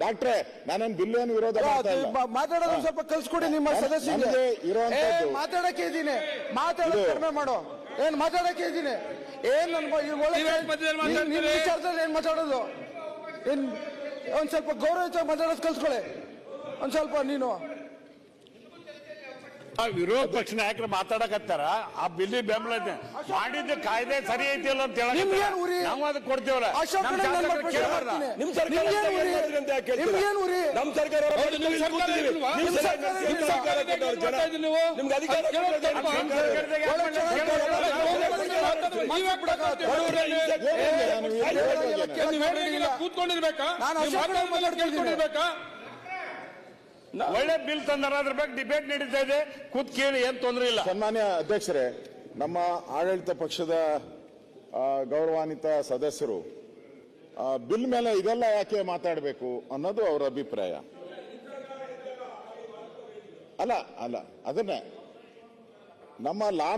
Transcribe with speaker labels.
Speaker 1: ಡಾಕ್ಟ್ರೆ ನಾನೇನ್ ಬಿಲ್ ಏನು ವಿರೋಧ
Speaker 2: ಮಾತಾಡೋದು ಸ್ವಲ್ಪ ಕಲ್ಸ್ಕೊಡಿ ನಿಮ್ಮ
Speaker 1: ಸದಸ್ಯ
Speaker 2: ಸದಸ್ಯರಿಗೆ. ಮಾತಾಡಕ್ಕೆ ಇದ್ದೀನಿ. ಮಾತಾಡೋದು ಕಡಿಮೆ ಮಾಡು. ಏನ್ ಮಾತಾಡಕ್ಕೆ ಇದ್ದೀನಿ? ಏನ್ ನನ್? ವಿಚಾರದಲ್ಲಿ ಏನ್ ಮಾತಾಡೋದು? ಏನ್ ಒಂದ್ ಸ್ವಲ್ಪ ಗೌರವ ಮಾತಾಡೋದು ಕಲ್ಸ್ಕೊಳ್ಳಿ ಒಂದ್ ಸ್ವಲ್ಪ ನೀನು.
Speaker 3: ಆ ವಿರೋಧ ಪಕ್ಷ ನಾಯಕರು ಮಾತಾಡಕತ್ತಾರ ಆ ಬಿಲ್ಲಿ ಬೆಂಬಲ ಐತೆ. ಮಾಡಿದ್ದ ಕಾಯ್ದೆ ಸರಿ ಐತಿಲ್ಲ ಅಂತ ಹೇಳಕತ್ತಾರ.
Speaker 2: ನಿಮ್ಗೇನ್ ಉರಿ?
Speaker 3: ನಾವು ಅದಕ್ಕೆ ಕೊಡ್ತೇವಲ್ಲ
Speaker 2: ಅಶೋಕ್
Speaker 3: ಕೇಳಬಾರ್ದ?
Speaker 4: ನಿಮ್ ಸರ್ಕಾರ
Speaker 2: ನಿಮ್ಗೇನ್
Speaker 4: ಏನ್
Speaker 2: ಉರಿ?
Speaker 4: ಮಾಡಿದ್ರಿ ಅಂತ ಯಾಕೆ ಕೇಳ್ತೀರಾ?
Speaker 2: ನಿಮ್ಗೇನ್ ಉರಿ?
Speaker 4: ನಮ್ ಸರ್ಕಾರ
Speaker 3: ಹೌದು, ನಿಮ್ ಸರ್ಕಾರ ಇಲ್ವಾ?
Speaker 4: ನಿಮ್
Speaker 2: ನಿಮ್
Speaker 4: ಸರ್ಕಾರ
Speaker 2: ಸರ್ಕಾರ
Speaker 4: ನಿಮ್
Speaker 2: ಇಲ್ವಾ?
Speaker 4: ಸರ್ಕಾರ ಕೊಟ್ಟವ್ರು ಜನ.
Speaker 3: ಮಾಡ್ತಾ ಇದ್ದೀರಿ ನೀವು?
Speaker 4: ನಿಮ್ಗೆ ಅಧಿಕಾರ
Speaker 3: ಅದು
Speaker 4: ಕೊಟ್ಟವ್ರು.
Speaker 3: ಸರ್ಕಾರದಾಗ
Speaker 2: ಒಳ್ಳೆ.
Speaker 3: ನೀವೇ
Speaker 4: ಹಿಂಸೆ-
Speaker 1: ನಾನು.
Speaker 3: ಕೇಳ್ಕೊಂಡಿರ್ಬೇಕಾ ಒಳ್ಳೆ ಬಿಲ್ ತಂದಾರ ಅದ್ರ ಬಗ್ಗೆ ಡಿಬೇಟ್ ನಡೀತಾ ಇದೆ. ಕೂತ್ ಕೇಳಿ ಏನ್ ತೊಂದರೆ ಇಲ್ಲ.
Speaker 1: ಸನ್ಮಾನ್ಯ ಅಧ್ಯಕ್ಷರೇ ನಮ್ಮ ಆಡಳಿತ ಪಕ್ಷದ ಗೌರವಾನ್ವಿತ ಸದಸ್ಯರು ಬಿಲ್ ಮೇಲೆ ಇದೆಲ್ಲ ಯಾಕೆ ಮಾತಾಡಬೇಕು ಅನ್ನೋದು ಅವರ ಅಭಿಪ್ರಾಯ. ಅಲ್ಲ ಅಲ್ಲ ಅದನ್ನೇ. ನಮ್ಮ ಲಾ